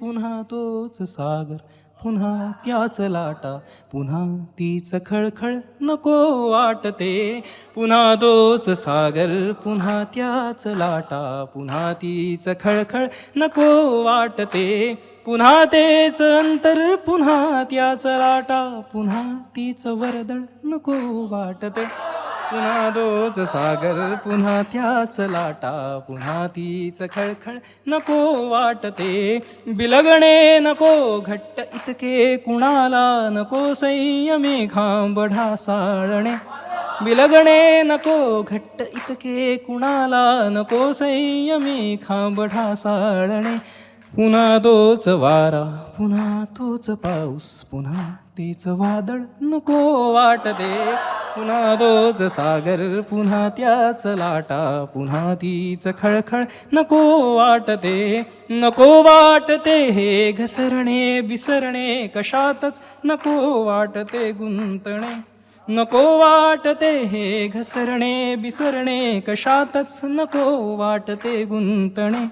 पुन्हा तोच सागर पुन्हा त्याच लाटा पुन्हा तीच खळखळ नको वाटते. पुन्हा तोच सागर पुन्हा त्याच लाटा पुन्हा तीच खळखळ नको वाटते. पुन्हा तेच अंतर पुन्हा त्याच लाटा पुन्हा तीच वरदळ नको वाटते. पुन्हा दोच सागर पुन्हा त्याच लाटा पुन्हा तीच खळखळ. नको वाटते बिलगणे नको घट्ट इतके कुणाला नको संयमे खांबढा साळणे. बिलगणे नको घट्ट इतके कुणाला नको संयमे खांबढा साळणे. पुन्हा तोच वारा पुन्हा तोच पाऊस पुन्हा तेच वादळ. नको वाटते पुन्हा रोज सागर पुन्हा त्याच लाटा पुन्हा तीच खळखळ. नको वाटते नको वाटते हे घसरणे बिसरणे कशातच. नको वाटते गुंतणे नको वाटते हे घसरणे बिसरणे कशातच. नको वाटते गुंतणे.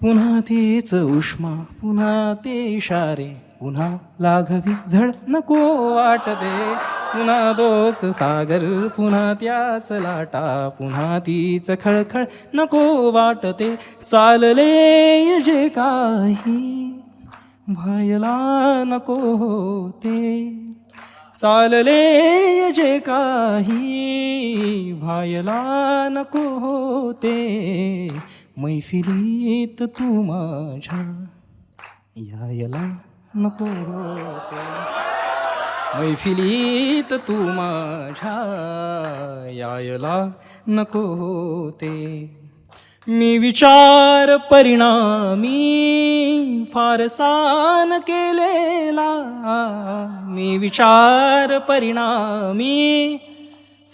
पुन्हा तेच उष्मा पुन्हा ते इशारे पुन्हा लाघवी झळ. नको वाटते पुन्हा तोच सागर पुन्हा त्याच लाटा पुन्हा तीच खळखळ. नको वाटते चालले जे काही. व्हायला नको होते. चालले जे काही. व्हायला नको होते. मैफिलीत तू माझ्या यायला नको होते. मैफिलीत तू माझ्या यायला नको होते मी विचार परिणामी फारसान केलेला. मी विचार परिणामी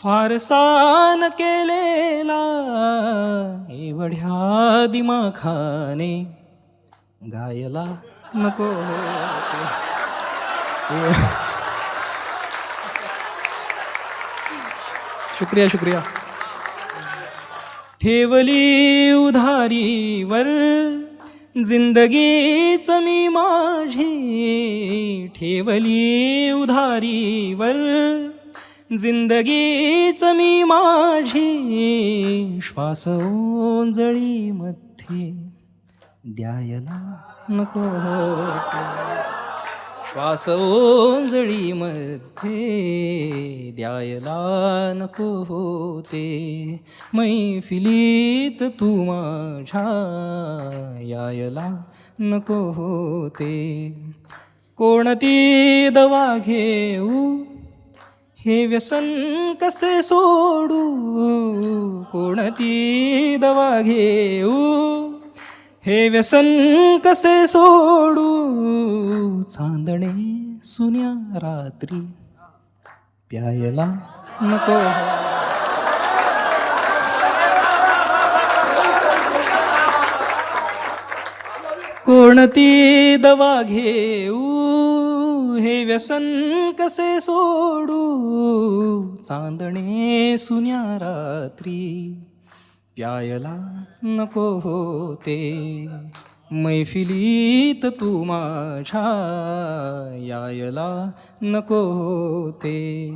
फारसान केलेला. एवढ्या दिमाखाने गायला नको होते. शुक्रिया शुक्रिया. ठेवली उधारीवर जिंदगीच मी माझी. ठेवली उधारीवर जिंदगीच मी माझी. श्वास ओंजळीमध्ये द्यायला नको श्वास ओंजळी मध्ये द्यायला नको होते. मैफिलीत तू माझ्या यायला नको होते. कोणती दवा घेऊ? हे व्यसन कसे सोडू? कोणती दवा घेऊ? हे व्यसन कसे सोडू? चांदणे सुन्या रात्री. प्यायला नको. कोणती दवा घेऊ? हे व्यसन कसे सोडू? चांदणे सुन्या रात्री. प्यायला नको होते. मैफिलीत तू माझ्या यायला नको होते.